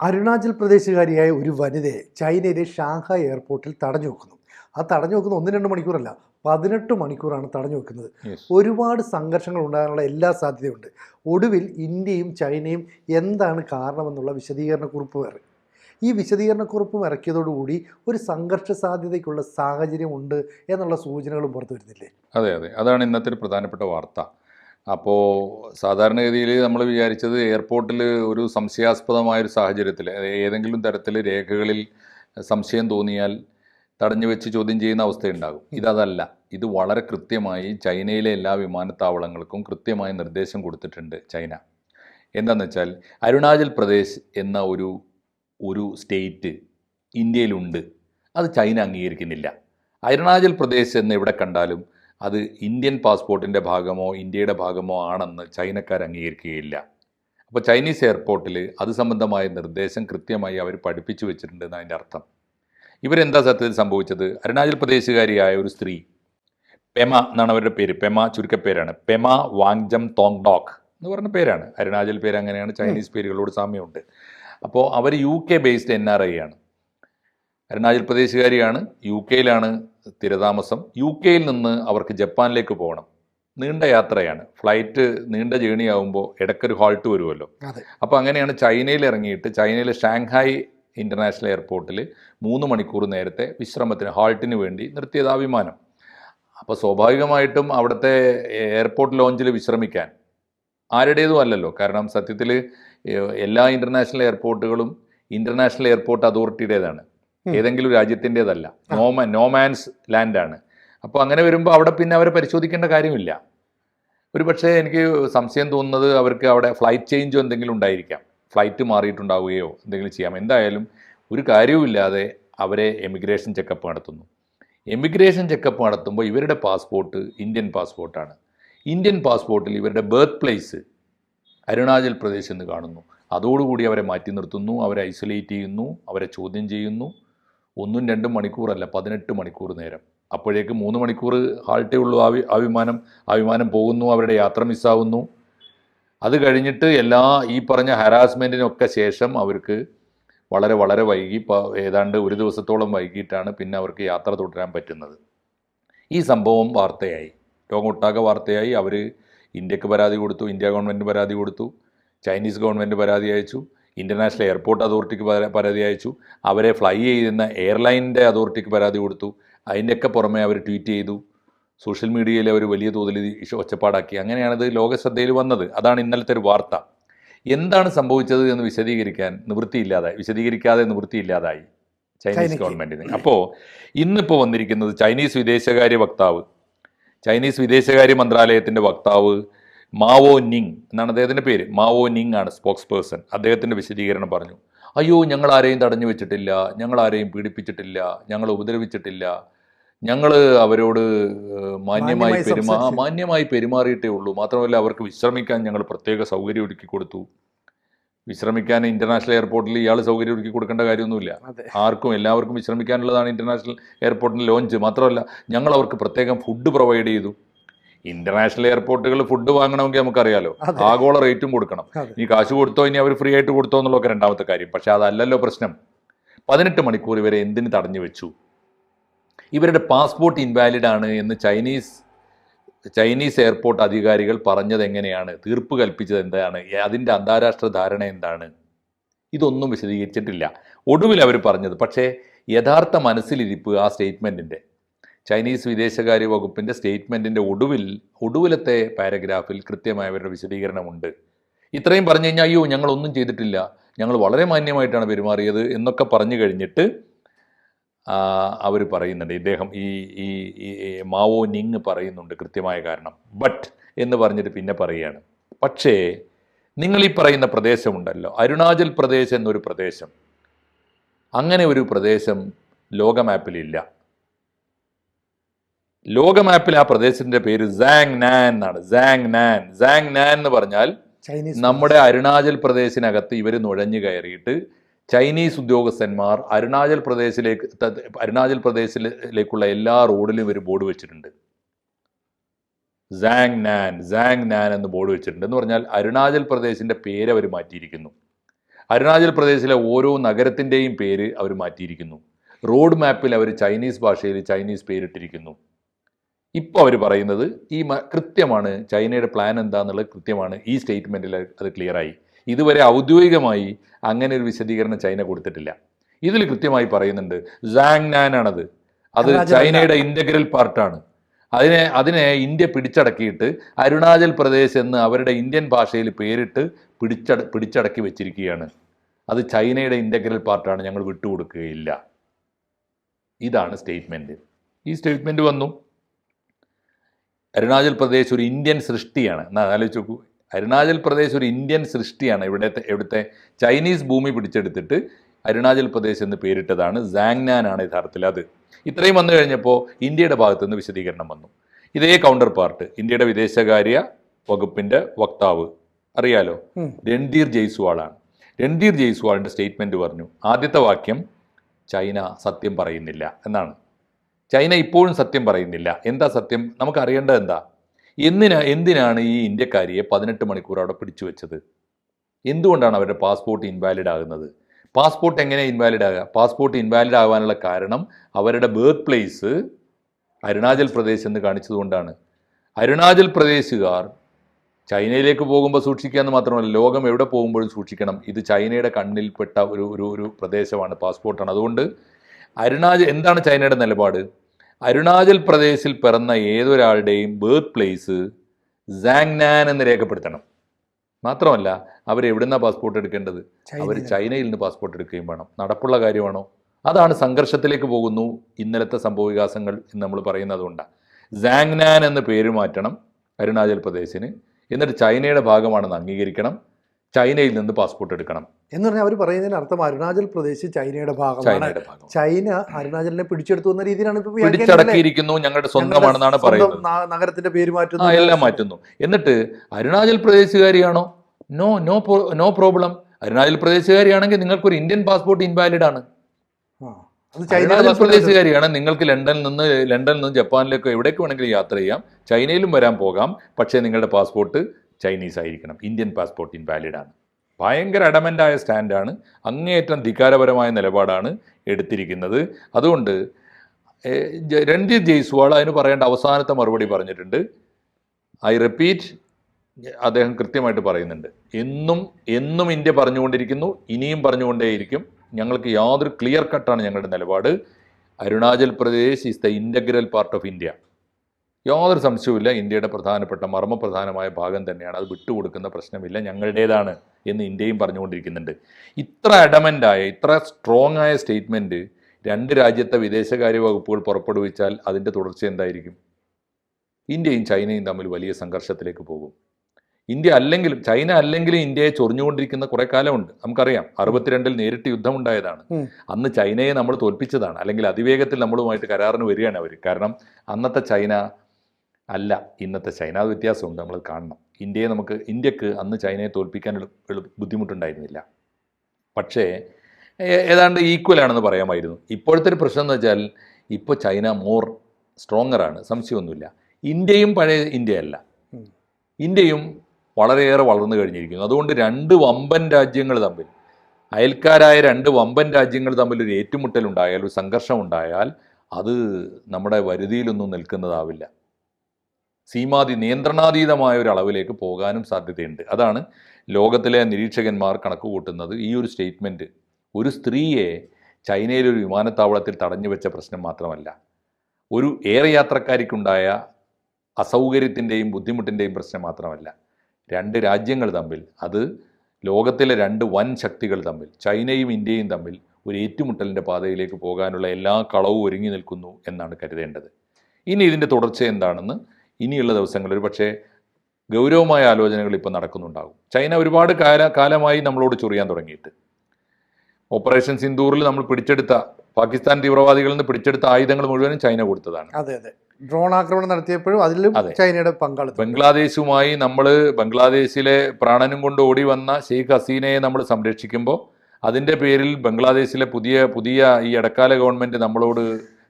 അരുണാചൽ പ്രദേശുകാരിയായ ഒരു വനിതയെ ചൈനയിലെ ഷാങ്ഹായ് എയർപോർട്ടിൽ തടഞ്ഞു വെക്കുന്നു. ആ തടഞ്ഞു വെക്കുന്ന ഒന്ന് രണ്ട് മണിക്കൂറല്ല പതിനെട്ട് മണിക്കൂറാണ് തടഞ്ഞു വെക്കുന്നത്. ഒരുപാട് സംഘർഷങ്ങൾ ഉണ്ടാകാനുള്ള എല്ലാ സാധ്യതയുണ്ട്. ഒടുവിൽ ഇന്ത്യയും ചൈനയും എന്താണ് കാരണമെന്നുള്ള വിശദീകരണക്കുറിപ്പ് വേറെ. ഈ വിശദീകരണക്കുറിപ്പും ഇറക്കിയതോടുകൂടി ഒരു സംഘർഷ സാധ്യതയ്ക്കുള്ള സാഹചര്യമുണ്ട് എന്നുള്ള സൂചനകളും പുറത്തു വരുന്നില്ലേ? അതെ അതെ. അതാണ് ഇന്നത്തെ ഒരു പ്രധാനപ്പെട്ട വാർത്ത. അപ്പോൾ സാധാരണഗതിയിൽ നമ്മൾ വിചാരിച്ചത് എയർപോർട്ടിൽ ഒരു സംശയാസ്പദമായ ഒരു സാഹചര്യത്തിൽ ഏതെങ്കിലും തരത്തിൽ രേഖകളിൽ സംശയം തോന്നിയാൽ തടഞ്ഞു വെച്ച് ചോദ്യം ചെയ്യുന്ന അവസ്ഥയുണ്ടാകും. ഇതല്ല ഇത് വളരെ കൃത്യമായി ചൈനയിലെ എല്ലാ വിമാനത്താവളങ്ങൾക്കും കൃത്യമായ നിർദ്ദേശം കൊടുത്തിട്ടുണ്ട് ചൈന. എന്താണെന്ന് വെച്ചാൽ അരുണാചൽ പ്രദേശ് എന്ന ഒരു ഒരു സ്റ്റേറ്റ് ഇന്ത്യയിലുണ്ട്. അത് ചൈന അംഗീകരിക്കുന്നില്ല. അരുണാചൽ പ്രദേശ് എന്ന് എവിടെ കണ്ടാലും അത് ഇന്ത്യൻ പാസ്പോർട്ടിന്റെ ഭാഗമോ ഇന്ത്യയുടെ ഭാഗമോ ആണെന്ന് ചൈനക്കാർ അംഗീകരിക്കുകയില്ല. അപ്പോൾ ചൈനീസ് എയർപോർട്ടിൽ അത് സംബന്ധമായ നിർദ്ദേശം കൃത്യമായി അവർ പഠിപ്പിച്ചു വെച്ചിട്ടുണ്ട് എന്നതിന്റെ അർത്ഥം. ഇവരെന്താ സത്യത്തിൽ സംഭവിച്ചത്? അരുണാചൽ പ്രദേശുകാരിയായ ഒരു സ്ത്രീ പെമ എന്നാണ് അവരുടെ പേര്. പെമ ചുരുക്കപ്പേരാണ്. പെമ വാങ്ജം തോങ് ഡോക്ക് എന്ന് പറഞ്ഞ പേരാണ്. അരുണാചൽ പേര് അങ്ങനെയാണ് ചൈനീസ് പേരുകളോട് സാമ്യമുണ്ട്. അപ്പോൾ അവർ U K based N R I ആണ്. അരുണാചൽ പ്രദേശുകാരിയാണ് യു കെയിലാണ് സ്ഥിരതാമസം യു കെയിൽ നിന്ന് അവർക്ക് ജപ്പാനിലേക്ക് പോകണം. നീണ്ട യാത്രയാണ്. ഫ്ലൈറ്റ് നീണ്ട ജേണി ആകുമ്പോൾ ഇടയ്ക്കൊരു ഹോൾട്ട് വരുമല്ലോ അപ്പോൾ അങ്ങനെയാണ് ചൈനയിൽ ഇറങ്ങിയിട്ട് ചൈനയിലെ ഷാങ്ഹായ് ഇന്റർനാഷണൽ എയർപോർട്ടിൽ മൂന്ന് മണിക്കൂർ നേരത്തെ വിശ്രമത്തിന് ഹാൾട്ടിന് വേണ്ടി നിർത്തിയത് ആ വിമാനം അപ്പോൾ സ്വാഭാവികമായിട്ടും അവിടുത്തെ എയർപോർട്ട് ലോഞ്ചിൽ വിശ്രമിക്കാൻ ആരുടേതും അല്ലല്ലോ. കാരണം സത്യത്തിൽ എല്ലാ ഇന്റർനാഷണൽ എയർപോർട്ടുകളും ഇന്റർനാഷണൽ എയർപോർട്ട് അതോറിറ്റിയുടേതാണ്. ഏതെങ്കിലും രാജ്യത്തിന്റെതല്ല. നോമ നോമാൻസ് ലാൻഡാണ് അപ്പോൾ അങ്ങനെ വരുമ്പോൾ അവിടെ പിന്നെ അവരെ പരിശോധിക്കേണ്ട കാര്യമില്ല. ഒരു പക്ഷേ എനിക്ക് സംശയം തോന്നുന്നത് അവർക്ക് അവിടെ ഫ്ലൈറ്റ് ചേഞ്ചോ എന്തെങ്കിലും ഉണ്ടായിരിക്കാം. ഫ്ലൈറ്റ് മാറിയിട്ടുണ്ടാവുകയോ എന്തെങ്കിലും ചെയ്യാം. എന്തായാലും ഒരു കാര്യവുമില്ലാതെ അവരെ എമിഗ്രേഷൻ ചെക്കപ്പ് നടത്തുന്നു. എമിഗ്രേഷൻ ചെക്കപ്പ് നടത്തുമ്പോൾ ഇവരുടെ പാസ്പോർട്ട് ഇന്ത്യൻ പാസ്പോർട്ടാണ് ഇന്ത്യൻ പാസ്പോർട്ടിൽ ഇവരുടെ ബർത്ത് പ്ലേസ് അരുണാചൽ പ്രദേശ് എന്ന് കാണുന്നു. അതോടുകൂടി അവരെ മാറ്റി നിർത്തുന്നു അവരെ ഐസൊലേറ്റ് ചെയ്യുന്നു അവരെ ചോദ്യം ചെയ്യുന്നു. ഒന്നും രണ്ടും മണിക്കൂറല്ല പതിനെട്ട് മണിക്കൂർ നേരം. അപ്പോഴേക്ക് മൂന്ന് മണിക്കൂർ ഹാൾട്ടേ ഉള്ളൂ. ആ വിമാനം ആ വിമാനം പോകുന്നു അവരുടെ യാത്ര മിസ്സാവുന്നു. അത് കഴിഞ്ഞിട്ട് എല്ലാ ഈ പറഞ്ഞ ഹരാസ്മെന്റിനൊക്കെ ശേഷം അവർക്ക് വളരെ വളരെ വൈകി ഏതാണ്ട് ഒരു ദിവസത്തോളം വൈകിട്ടാണ് പിന്നെ അവർക്ക് യാത്ര തുടരാൻ പറ്റുന്നത്. ഈ സംഭവം വാർത്തയായി. ലോകമൊട്ടാകെ വാർത്തയായി. അവർ ഇന്ത്യയ്ക്ക് പരാതി കൊടുത്തു ഇന്ത്യ ഗവൺമെന്റ് പരാതി കൊടുത്തു ചൈനീസ് ഗവൺമെന്റ് പരാതി അയച്ചു. ഇന്റർനാഷണൽ എയർപോർട്ട് അതോറിറ്റിക്ക് പരാ- പരാതി അയച്ചു. അവരെ ഫ്ലൈ ചെയ്യുന്ന എയർലൈനിന്റെ അതോറിറ്റിക്ക് പരാതി കൊടുത്തു. അതിന്റെയൊക്കെ പുറമെ അവർ ട്വീറ്റ് ചെയ്തു. സോഷ്യൽ മീഡിയയിൽ അവർ വലിയ തോതിൽ ഒച്ചപ്പാടാക്കി. അങ്ങനെയാണിത് ലോകശ്രദ്ധയിൽ വന്നത്. അതാണ് ഇന്നലത്തെ ഒരു വാർത്ത. എന്താണ് സംഭവിച്ചത് എന്ന് വിശദീകരിക്കാൻ നിവൃത്തിയില്ലാതെ വിശദീകരിക്കാതെ നിവൃത്തിയില്ലാതായി ചൈനീസ്. ഗവൺമെന്റിന് അപ്പോൾ ഇന്നിപ്പോൾ വന്നിരിക്കുന്നത് ചൈനീസ് വിദേശകാര്യ വക്താവ് ചൈനീസ് വിദേശകാര്യ മന്ത്രാലയത്തിന്റെ വക്താവ് മാവോ നിങ് എന്നാണ് അദ്ദേഹത്തിന്റെ പേര്. മാവോ നിങ് ആണ് സ്പോക്സ് പേഴ്സൺ അദ്ദേഹത്തിന്റെ വിശദീകരണം പറഞ്ഞു. അയ്യോ ഞങ്ങൾ ആരെയും തടഞ്ഞു വെച്ചിട്ടില്ല ഞങ്ങൾ ആരെയും പീഡിപ്പിച്ചിട്ടില്ല ഞങ്ങൾ ഉപദ്രവിച്ചിട്ടില്ല. ഞങ്ങൾ അവരോട് മാന്യമായി പെരുമാ മാന്യമായി പെരുമാറിയിട്ടേ ഉള്ളൂ. മാത്രമല്ല അവർക്ക് വിശ്രമിക്കാൻ ഞങ്ങൾ പ്രത്യേക സൗകര്യം ഒരുക്കി കൊടുത്തു. വിശ്രമിക്കാൻ ഇന്റർനാഷണൽ എയർപോർട്ടിൽ ഇയാൾ സൗകര്യം ഒരുക്കി കൊടുക്കേണ്ട കാര്യമൊന്നുമില്ല. ആർക്കും എല്ലാവർക്കും വിശ്രമിക്കാനുള്ളതാണ് ഇന്റർനാഷണൽ എയർപോർട്ടിന്റെ ലോഞ്ച് മാത്രമല്ല ഞങ്ങൾ അവർക്ക് പ്രത്യേകം ഫുഡ് പ്രൊവൈഡ് ചെയ്തു. ഇന്റർനാഷണൽ എയർപോർട്ടുകളിൽ ഫുഡ് വാങ്ങണമെങ്കിൽ നമുക്കറിയാലോ. ആഗോള റേറ്റും കൊടുക്കണം. ഈ കാശ് കൊടുത്തോ ഇനി അവർ ഫ്രീ ആയിട്ട് കൊടുത്തോ എന്നുള്ളതൊക്കെ രണ്ടാമത്തെ കാര്യം. പക്ഷെ അതല്ലല്ലോ പ്രശ്നം. പതിനെട്ട് മണിക്കൂർ ഇവരെ എന്തിന് തടഞ്ഞു വെച്ചു? ഇവരുടെ പാസ്പോർട്ട് ഇൻവാലിഡ് ആണ് എന്ന് ചൈനീസ് ചൈനീസ് എയർപോർട്ട് അധികാരികൾ പറഞ്ഞത് എങ്ങനെയാണ്? തീർപ്പ് കൽപ്പിച്ചത് എന്താണ്? അതിന്റെ അന്താരാഷ്ട്ര ധാരണ എന്താണ്? ഇതൊന്നും വിശദീകരിച്ചിട്ടില്ല. ഒടുവിൽ അവർ പറഞ്ഞത്. പക്ഷേ യഥാർത്ഥ മനസ്സിലിരിപ്പ് ആ സ്റ്റേറ്റ്മെന്റിന്റെ ചൈനീസ് വിദേശകാര്യ വകുപ്പിന്റെ സ്റ്റേറ്റ്മെന്റിന്റെ ഒടുവിൽ ഒടുവിലത്തെ പാരഗ്രാഫിൽ കൃത്യമായ അവരുടെ വിശദീകരണമുണ്ട്. ഇത്രയും പറഞ്ഞു കഴിഞ്ഞാൽ അയ്യോ ഞങ്ങളൊന്നും ചെയ്തിട്ടില്ല. ഞങ്ങൾ വളരെ മാന്യമായിട്ടാണ് പെരുമാറിയത് എന്നൊക്കെ പറഞ്ഞു കഴിഞ്ഞിട്ട് അവർ പറയുന്നുണ്ട്. ഇദ്ദേഹം ഈ ഈ മാവോ നിങ് പറയുന്നുണ്ട് കൃത്യമായ കാരണം. ബട്ട് എന്ന് പറഞ്ഞിട്ട് പിന്നെ പറയുകയാണ്. പക്ഷേ നിങ്ങൾ ഈ പറയുന്ന പ്രദേശമുണ്ടല്ലോ. അരുണാചൽ പ്രദേശ് എന്നൊരു പ്രദേശം. അങ്ങനെ ഒരു പ്രദേശം ലോക മാപ്പിലില്ല ലോക മാപ്പിൽ ആ പ്രദേശത്തിന്റെ പേര് സാങ് നാൻ എന്നാണ്. സാങ് നാൻ. സാങ് നാൻ എന്ന് പറഞ്ഞാൽ നമ്മുടെ അരുണാചൽ പ്രദേശിനകത്ത് ഇവർ നുഴഞ്ഞു കയറിയിട്ട് ചൈനീസ് ഉദ്യോഗസ്ഥന്മാർ അരുണാചൽ പ്രദേശിലേക്ക് അരുണാചൽ പ്രദേശിലേക്കുള്ള എല്ലാ റോഡിലും ഇവർ ബോർഡ് വെച്ചിട്ടുണ്ട്. സാങ് നാൻ സാങ് നാൻ എന്ന് ബോർഡ് വെച്ചിട്ടുണ്ട്. എന്ന് പറഞ്ഞാൽ അരുണാചൽ പ്രദേശിന്റെ പേര് അവർ മാറ്റിയിരിക്കുന്നു. അരുണാചൽ പ്രദേശിലെ ഓരോ നഗരത്തിന്റെയും പേര് അവർ മാറ്റിയിരിക്കുന്നു. റോഡ് മാപ്പിൽ അവർ ചൈനീസ് ഭാഷയിൽ ചൈനീസ് പേരിട്ടിരിക്കുന്നു. ഇപ്പോൾ അവർ പറയുന്നത് ഈ കൃത്യമാണ് ചൈനയുടെ പ്ലാൻ എന്താണെന്നുള്ളത് കൃത്യമാണ്. ഈ സ്റ്റേറ്റ്മെന്റിൽ അത് ക്ലിയറായി ഇതുവരെ ഔദ്യോഗികമായി അങ്ങനെ ഒരു വിശദീകരണം ചൈന കൊടുത്തിട്ടില്ല. ഇതിൽ കൃത്യമായി പറയുന്നുണ്ട് സാങ് ആണത്. അത് ചൈനയുടെ ഇന്റഗ്രൽ പാർട്ടാണ് അതിനെ അതിനെ ഇന്ത്യ പിടിച്ചടക്കിയിട്ട് അരുണാചൽ പ്രദേശ് എന്ന് അവരുടെ ഇന്ത്യൻ ഭാഷയിൽ പേരിട്ട് പിടിച്ചട പിടിച്ചടക്കി വെച്ചിരിക്കുകയാണ്. അത് ചൈനയുടെ ഇന്റഗ്രൽ പാർട്ടാണ് ഞങ്ങൾ വിട്ടുകൊടുക്കുകയില്ല. ഇതാണ് സ്റ്റേറ്റ്മെന്റ് ഈ സ്റ്റേറ്റ്മെന്റ് വന്നു. അരുണാചൽ പ്രദേശ് ഒരു ഇന്ത്യൻ സൃഷ്ടിയാണ്. എന്നാൽ ആലോചിച്ച് നോക്കൂ. അരുണാചൽ പ്രദേശ് ഒരു ഇന്ത്യൻ സൃഷ്ടിയാണ്. ഇവിടുത്തെ ഇവിടുത്തെ ചൈനീസ് ഭൂമി പിടിച്ചെടുത്തിട്ട് അരുണാചൽ പ്രദേശ് എന്ന് പേരിട്ടതാണ് സാങ്നാനാണ് യഥാർത്ഥത്തിൽ അത്. ഇത്രയും വന്നു കഴിഞ്ഞപ്പോൾ ഇന്ത്യയുടെ ഭാഗത്തു നിന്ന് വിശദീകരണം വന്നു. ഇതേ കൗണ്ടർ പാർട്ട് ഇന്ത്യയുടെ വിദേശകാര്യ വകുപ്പിന്റെ വക്താവ്. അറിയാലോ. രൺധീർ ജയ്സ്വാളാണ്. രൺധീർ ജയ്സ്വാളിന്റെ സ്റ്റേറ്റ്മെന്റ് പറഞ്ഞു ആദ്യത്തെ വാക്യം ചൈന സത്യം പറയുന്നില്ല എന്നാണ്. ചൈന ഇപ്പോഴും സത്യം പറയുന്നില്ല. എന്താ സത്യം? നമുക്ക് അറിയേണ്ടത് എന്താ? എന്തിനാ എന്തിനാണ് ഈ ഇന്ത്യക്കാരിയെ പതിനെട്ട് മണിക്കൂർ അവിടെ പിടിച്ചു വെച്ചത്? എന്തുകൊണ്ടാണ് അവരുടെ പാസ്പോർട്ട് ഇൻവാലിഡ് ആകുന്നത്? പാസ്പോർട്ട് എങ്ങനെ ഇൻവാലിഡ് ആകുക പാസ്പോർട്ട് ഇൻവാലിഡ് ആകാനുള്ള കാരണം അവരുടെ ബേർത്ത് പ്ലേസ് അരുണാചൽ പ്രദേശ് എന്ന് കാണിച്ചതുകൊണ്ടാണ്. അരുണാചൽ പ്രദേശുകാർ ചൈനയിലേക്ക് പോകുമ്പോൾ സൂക്ഷിക്കുക എന്ന് മാത്രമല്ല ലോകം എവിടെ പോകുമ്പോഴും സൂക്ഷിക്കണം. ഇത് ചൈനയുടെ കണ്ണിൽപ്പെട്ട ഒരു ഒരു ഒരു പ്രദേശമാണ് പാസ്പോർട്ടാണ്. അതുകൊണ്ട് അരുണാചൽ എന്താണ് ചൈനയുടെ നിലപാട്? അരുണാചൽ പ്രദേശിൽ പിറന്ന ഏതൊരാളുടെയും ബേർത്ത് പ്ലേസ് സാങ്നാൻ എന്ന് രേഖപ്പെടുത്തണം. മാത്രമല്ല അവർ എവിടുന്നാണ് പാസ്പോർട്ട് എടുക്കേണ്ടത്? അവർ ചൈനയിൽ. നിന്ന് പാസ്പോർട്ട് എടുക്കുകയും വേണം. നടപ്പുള്ള കാര്യമാണോ? അതാണ് സംഘർഷത്തിലേക്ക് പോകുന്നു ഇന്നലത്തെ സംഭവവികാസങ്ങൾ എന്ന് നമ്മൾ പറയുന്നതുകൊണ്ടാണ് സാങ്നാൻ എന്ന് പേര് മാറ്റണം അരുണാചൽ പ്രദേശിന്. എന്നിട്ട് ചൈനയുടെ ഭാഗമാണെന്ന് അംഗീകരിക്കണം. ചൈനയിൽ നിന്ന് പാസ്പോർട്ട് എടുക്കണം. എന്ന് പറഞ്ഞാൽ അവർ പറയുന്നതിന് അർത്ഥം അരുണാചൽ പ്രദേശ് ചൈനയുടെ ഭാഗമാണ്. ഭാഗം ചൈന അരുണാചലിനെ പിടിച്ചെടുത്തു എന്ന രീതിയിലാണ് ഇപ്പൊ പിടിച്ചടക്കിയിരിക്കുന്നു ഞങ്ങളുടെ സ്വന്തമാണെന്നാണ് പറയുന്നത്. നഗരത്തിന്റെ പേര് മാറ്റുന്നു. എല്ലാം മാറ്റുന്നു. എന്നിട്ട് Arunachal പ്രദേശുകാരിയാണോ? No no no problem. Arunachal പ്രദേശുകാരിയാണെങ്കിൽ നിങ്ങൾക്കൊരു ഇന്ത്യൻ പാസ്പോർട്ട് ഇൻവാലിഡ് ആണ്. അരുണാചൽ പ്രദേശുകാരിയാണ്. നിങ്ങൾക്ക് ലണ്ടനിൽ നിന്ന് ലണ്ടനിൽ നിന്ന് ജപ്പാനിലേക്കോ എവിടേക്ക് വേണമെങ്കിലും യാത്ര ചെയ്യാം. ചൈനയിലും വരാൻ പോകാം. പക്ഷേ നിങ്ങളുടെ പാസ്പോർട്ട് ചൈനീസ് ആയിരിക്കണം ഇന്ത്യൻ പാസ്പോർട്ട് ഇൻവാലിഡ് ആണ്. ഭയങ്കര അഡമന്റായ സ്റ്റാൻഡാണ്. അങ്ങേയറ്റം ധികാരപരമായ നിലപാടാണ് എടുത്തിരിക്കുന്നത്. അതുകൊണ്ട് രൺജിത് ജയ്സ്വാൾ അതിന് പറയേണ്ട അവസാനത്തെ മറുപടി പറഞ്ഞിട്ടുണ്ട്. ഐ റിപ്പീറ്റ് അദ്ദേഹം കൃത്യമായിട്ട് പറയുന്നുണ്ട്. എന്നും എന്നും ഇന്ത്യ പറഞ്ഞുകൊണ്ടിരിക്കുന്നു ഇനിയും പറഞ്ഞുകൊണ്ടേയിരിക്കും. ഞങ്ങൾക്ക് യാതൊരു ക്ലിയർ കട്ടാണ് ഞങ്ങളുടെ നിലപാട്. Arunachal Pradesh is the integral part of India യാതൊരു സംശയവുമില്ല. ഇന്ത്യയുടെ പ്രധാനപ്പെട്ട മർമ്മപ്രധാനമായ ഭാഗം തന്നെയാണ്. അത് വിട്ടുകൊടുക്കുന്ന പ്രശ്നമില്ല. ഞങ്ങളുടേതാണ് എന്ന് ഇന്ത്യയും പറഞ്ഞുകൊണ്ടിരിക്കുന്നുണ്ട്. ഇത്ര അഡമന്റായ ഇത്ര സ്ട്രോങ് ആയ സ്റ്റേറ്റ്മെന്റ് രണ്ട് രാജ്യത്തെ വിദേശകാര്യ വകുപ്പുകൾ പുറപ്പെടുവിച്ചാൽ അതിന്റെ തുടർച്ച എന്തായിരിക്കും? ഇന്ത്യയും ചൈനയും തമ്മിൽ വലിയ സംഘർഷത്തിലേക്ക് പോകും. ഇന്ത്യ അല്ലെങ്കിലും ചൈന അല്ലെങ്കിലും ഇന്ത്യയെ ചൊറിഞ്ഞുകൊണ്ടിരിക്കുന്ന കുറെ കാലമുണ്ട്. നമുക്കറിയാം അറുപത്തിരണ്ടിൽ നേരിട്ട് യുദ്ധമുണ്ടായതാണ്. ഉണ്ടായതാണ് അന്ന് ചൈനയെ നമ്മൾ തോൽപ്പിച്ചതാണ്. അല്ലെങ്കിൽ അതിവേഗത്തിൽ നമ്മളുമായിട്ട് കരാറിന് വരികയാണ് അവർ. കാരണം അന്നത്തെ ചൈന അല്ല ഇന്നത്തെ ചൈന അത് വ്യത്യാസമുണ്ട് നമ്മൾ കാണണം. ഇന്ത്യയെ നമുക്ക് ഇന്ത്യയ്ക്ക് അന്ന് ചൈനയെ തോൽപ്പിക്കാൻ ബുദ്ധിമുട്ടുണ്ടായിരുന്നില്ല. പക്ഷേ ഏതാണ്ട് ഈക്വൽ ആണെന്ന് പറയാമായിരുന്നു. ഇപ്പോഴത്തെ ഒരു പ്രശ്നം എന്ന് വെച്ചാൽ ഇപ്പോൾ ചൈന മോർ സ്ട്രോങ്ങർ ആണ് സംശയമൊന്നുമില്ല. ഇന്ത്യയും പഴയ ഇന്ത്യയല്ല. ഇന്ത്യയും വളരെയേറെ വളർന്നു കഴിഞ്ഞിരിക്കുന്നു. അതുകൊണ്ട് രണ്ട് വമ്പൻ രാജ്യങ്ങൾ തമ്മിൽ അയൽക്കാരായ രണ്ട് വമ്പൻ രാജ്യങ്ങൾ തമ്മിൽ ഒരു ഏറ്റുമുട്ടൽ ഉണ്ടായാൽ ഒരു സംഘർഷം ഉണ്ടായാൽ അത് നമ്മുടെ വരുതിയിലൊന്നും നിൽക്കുന്നതാവില്ല. സീമാതി നിയന്ത്രണാതീതമായ ഒരു അളവിലേക്ക് പോകാനും സാധ്യതയുണ്ട്. അതാണ് ലോകത്തിലെ നിരീക്ഷകന്മാർ കണക്ക് കൂട്ടുന്നത് ഈ ഒരു സ്റ്റേറ്റ്മെന്റ് ഒരു സ്ത്രീയെ ചൈനയിലെ ഒരു വിമാനത്താവളത്തിൽ തടഞ്ഞു വെച്ച പ്രശ്നം മാത്രമല്ല ഒരു എയർ യാത്രക്കാരിക്കുണ്ടായ അസൗകര്യത്തിന്റെയും ബുദ്ധിമുട്ടിന്റെയും പ്രശ്നം മാത്രമല്ല രണ്ട് രാജ്യങ്ങൾ തമ്മിൽ അത് ലോകത്തിലെ രണ്ട് വൻ ശക്തികൾ തമ്മിൽ ചൈനയും ഇന്ത്യയും തമ്മിൽ ഒരു ഏറ്റുമുട്ടലിന്റെ പാതയിലേക്ക് പോകാനുള്ള എല്ലാ കളവും ഒരുങ്ങി നിൽക്കുന്നു എന്നാണ് കരുതേണ്ടത്. ഇനി ഇതിന്റെ തുടർച്ച എന്താണെന്ന് ഇനിയുള്ള ദിവസങ്ങളിൽ ഒരു പക്ഷേ ഗൗരവമായ ആലോചനകൾ ഇപ്പോൾ നടക്കുന്നുണ്ടാകും. ചൈന ഒരുപാട് കാല കാലമായി നമ്മളോട് ചൊറിയാൻ തുടങ്ങിയിട്ട്. ഓപ്പറേഷൻ സിന്ദൂറിൽ നമ്മൾ പിടിച്ചെടുത്ത പാകിസ്ഥാൻ തീവ്രവാദികളിൽ നിന്ന് പിടിച്ചെടുത്ത ആയുധങ്ങൾ മുഴുവനും ചൈന കൊടുത്തതാണ്. അതെ അതെ. ഡ്രോൺ ആക്രമണം നടത്തിയപ്പോഴും അതിലും അതെ. ചൈനയുടെ പങ്കാളിത്തം. ബംഗ്ലാദേശുമായി നമ്മൾ ബംഗ്ലാദേശിലെ പ്രാണനും കൊണ്ട് ഓടി വന്ന ഷെയ്ഖ് ഹസീനയെ നമ്മൾ സംരക്ഷിക്കുമ്പോൾ അതിന്റെ പേരിൽ ബംഗ്ലാദേശിലെ പുതിയ പുതിയ ഈ ഇടക്കാല ഗവൺമെന്റ് നമ്മളോട്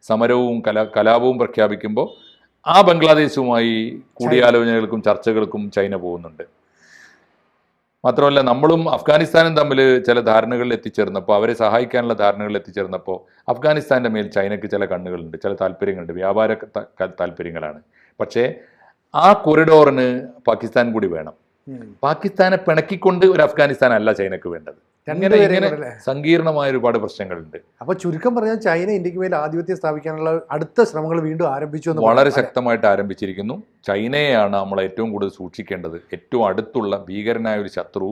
സമരവും കല കലാപവും പ്രഖ്യാപിക്കുമ്പോൾ ആ ബംഗ്ലാദേശുമായി കൂടിയാലോചനകൾക്കും ചർച്ചകൾക്കും ചൈന പോകുന്നുണ്ട്. മാത്രമല്ല നമ്മളും അഫ്ഗാനിസ്ഥാനും തമ്മിൽ ചില ധാരണകളിൽ എത്തിച്ചേർന്നപ്പോൾ അവരെ സഹായിക്കാനുള്ള ധാരണകളിൽ എത്തിച്ചേർന്നപ്പോൾ അഫ്ഗാനിസ്ഥാന്റെ മേൽ ചൈനയ്ക്ക് ചില കണ്ണുകളുണ്ട് ചില താല്പര്യങ്ങളുണ്ട് വ്യാപാര താല്പര്യങ്ങളാണ്. പക്ഷേ ആ കൊറിഡോറിന് പാകിസ്ഥാൻ കൂടി വേണം. പാകിസ്ഥാനെ പിണക്കിക്കൊണ്ട് ഒരു അഫ്ഗാനിസ്ഥാൻ അല്ല ചൈനക്ക് വേണ്ടത്. ഇങ്ങനെ സങ്കീർണമായ ഒരുപാട് പ്രശ്നങ്ങളുണ്ട്. അപ്പൊ ചുരുക്കം പറഞ്ഞാൽ ചൈന ഇന്ത്യയ്ക്ക് മേൽ ആധിപത്യം സ്ഥാപിക്കാനുള്ള അടുത്ത ശ്രമങ്ങൾ വീണ്ടും ആരംഭിച്ചു എന്ന് വളരെ ശക്തമായിട്ട് ആരംഭിച്ചിരിക്കുന്നു. ചൈനയെയാണ് നമ്മൾ ഏറ്റവും കൂടുതൽ സൂക്ഷിക്കേണ്ടത്. ഏറ്റവും അടുത്തുള്ള ഭീകരനായ ഒരു ശത്രു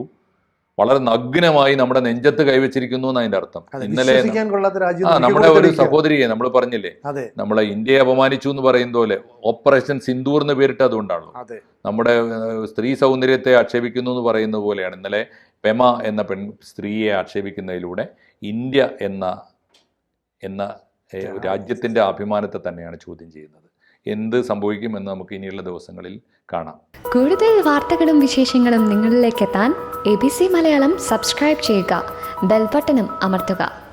വളരെ നഗ്നമായി നമ്മുടെ നെഞ്ചത്ത് കൈവച്ചിരിക്കുന്നു എന്നാണ് അതിന്റെ അർത്ഥം. ഇന്നലെ നമ്മുടെ ഒരു. സഹോദരിയെ നമ്മൾ പറഞ്ഞില്ലേ? നമ്മളെ ഇന്ത്യയെ അപമാനിച്ചു എന്ന് പറയുന്ന പോലെ ഓപ്പറേഷൻ സിന്ദൂർ എന്ന് പേരിട്ട് അതുകൊണ്ടാണല്ലോ. അതെ. നമ്മുടെ സ്ത്രീ സൗന്ദര്യത്തെ ആക്ഷേപിക്കുന്നു എന്ന് പറയുന്ന പോലെയാണ്. ഇന്നലെ പെമ എന്ന പെൺ സ്ത്രീയെ ആക്ഷേപിക്കുന്നതിലൂടെ ഇന്ത്യ എന്ന എന്ന രാജ്യത്തിന്റെ രാജ്യത്തിന്റെ അഭിമാനത്തെ തന്നെയാണ് ചോദ്യം ചെയ്യുന്നത്. എന്ത് സംഭവിക്കുമെന്ന് നമുക്ക് ഇനിയുള്ള ദിവസങ്ങളിൽ കാണാം. കൂടുതൽ വാർത്തകളും വിശേഷങ്ങളും നിങ്ങളിലേക്ക് എത്താൻ A B C Malayalam subscribe ചെയ്യുക. ബെൽബട്ടനും അമർത്തുക.